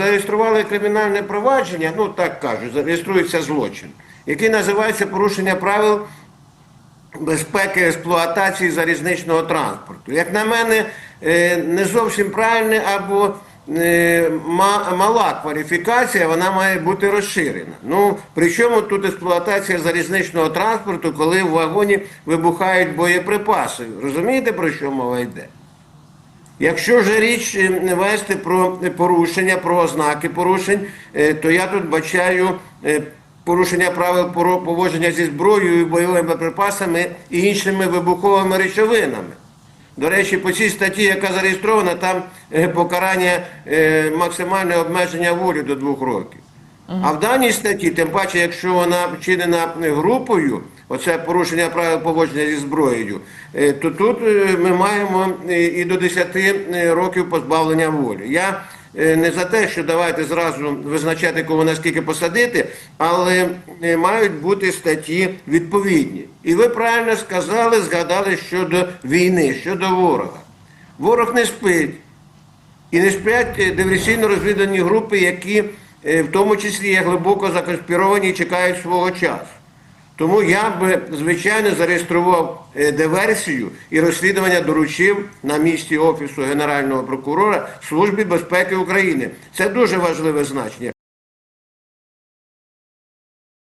Зареєстрували кримінальне провадження, ну так кажуть, зареєструється злочин, який називається порушення правил безпеки експлуатації залізничного транспорту. Як на мене, е, не зовсім правильне або е, мала кваліфікація, вона має бути розширена. Ну, при чому тут експлуатація залізничного транспорту, коли в вагоні вибухають боєприпаси? Розумієте, про що мова йде? Якщо ж річ е, вести про порушення, про ознаки порушень, е, то я тут бачаю е, порушення правил поводження зі зброєю, бойовими припасами і іншими вибуховими речовинами. До речі, по цій статті, яка зареєстрована, там покарання максимальне обмеження волі до двох років. А в даній статті, тим паче, якщо вона вчинена групою, оце порушення правил поводження зі зброєю, е, то тут е, ми маємо е, і до 10 років позбавлення волі. Я не за те, що давайте зразу визначати, кого наскільки посадити, але мають бути статті відповідні. І ви правильно сказали, згадали щодо війни, щодо ворога. Ворог не спить. І не сплять е, диверсійно-розвідувальні групи, які в тому числі є глибоко законспіровані і чекають свого часу. Тому я би, звичайно, зареєстрував е, диверсію і розслідування доручив на місці Офісу Генерального прокурора Службі безпеки України. Це дуже важливе значення.